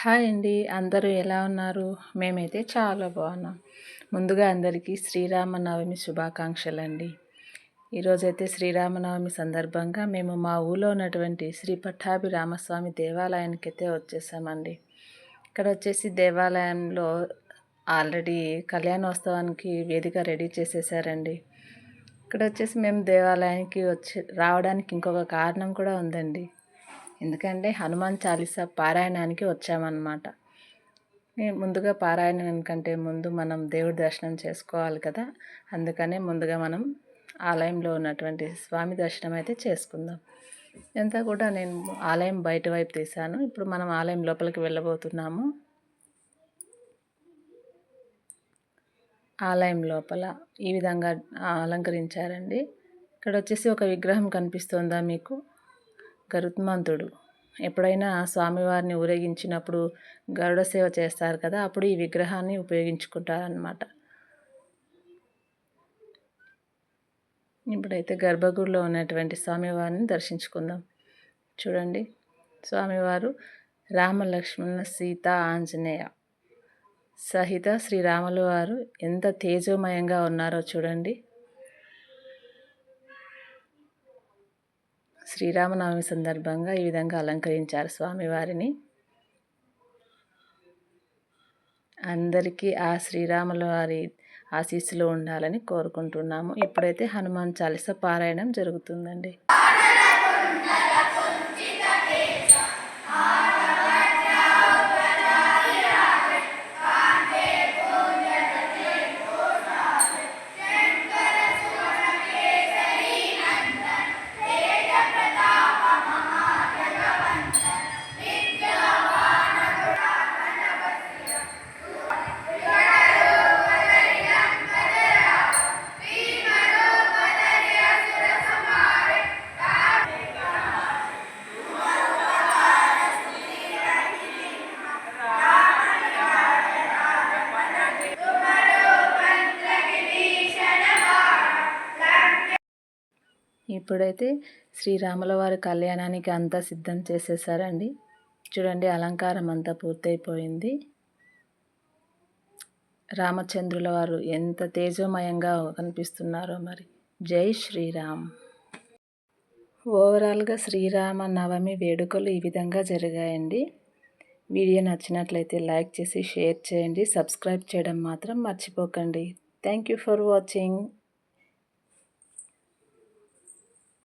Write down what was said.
Hi అండి. అందరూ ఎలా ఉన్నారు? మేమైతే చాలా బాగున్నాం. ముందుగా అందరికీ శ్రీరామనవమి శుభాకాంక్షలు అండి ఈరోజైతే శ్రీరామనవమి సందర్భంగా మేము మా ఊళ్ళో ఉన్నటువంటి శ్రీ పట్టాభి రామస్వామి దేవాలయానికి అయితే వచ్చేసామండి. ఇక్కడ వచ్చేసి దేవాలయంలో ఆల్రెడీ కళ్యాణోత్సవానికి వేదిక రెడీ చేసేసారండి. ఇక్కడ వచ్చేసి మేము దేవాలయానికి వచ్చి రావడానికి ఇంకొక కారణం కూడా ఉందండి. ఎందుకంటే హనుమాన్ చాలీసా పారాయణానికి వచ్చామన్నమాట. ముందుగా పారాయణం కంటే ముందు మనం దేవుడి దర్శనం చేసుకోవాలి కదా. అందుకనే ముందుగా మనం ఆలయంలో ఉన్నటువంటి స్వామి దర్శనం అయితే చేసుకుందాం. ఎంత కూడా నేను ఆలయం బయట వైపు తీశాను. ఇప్పుడు మనం ఆలయం లోపలికి వెళ్ళబోతున్నాము. ఆలయం లోపల ఈ విధంగా అలంకరించారండి. ఇక్కడ వచ్చేసి ఒక విగ్రహం కనిపిస్తుందా మీకు? గరుత్మంతుడు ఎప్పుడైనా స్వామివారిని ఊరేగించినప్పుడు గరుడ సేవ చేస్తారు కదా అప్పుడు ఈ విగ్రహాన్ని ఉపయోగించుకుంటారనమాట ఇప్పుడైతే గర్భగుడిలో ఉన్నటువంటి స్వామివారిని దర్శించుకుందాం. చూడండి స్వామివారు రామలక్ష్మణ సీత ఆంజనేయ సహిత శ్రీరాములు వారు ఎంత తేజోమయంగా ఉన్నారో చూడండి. శ్రీరామనవమి సందర్భంగా ఈ విధంగా అలంకరించారు స్వామివారిని. అందరికీ ఆ శ్రీరాముల వారి ఆశీస్సులు ఉండాలని కోరుకుంటున్నాము. ఇప్పుడైతే హనుమాన్ చాలీస పారాయణం జరుగుతుందండి. ఇప్పుడైతే శ్రీరాముల వారి కళ్యాణానికి అంతా సిద్ధం చేసేసారండి. చూడండి అలంకారం అంతా పూర్తయిపోయింది. రామచంద్రుల వారు ఎంత తేజోమయంగా కనిపిస్తున్నారో మరి. జై శ్రీరామ్. ఓవరాల్గా శ్రీరామ నవమి వేడుకలు ఈ విధంగా జరిగాయండి. వీడియో నచ్చినట్లయితే లైక్ చేసి షేర్ చేయండి. సబ్స్క్రైబ్ చేయడం మాత్రం మర్చిపోకండి. Thank you for watching.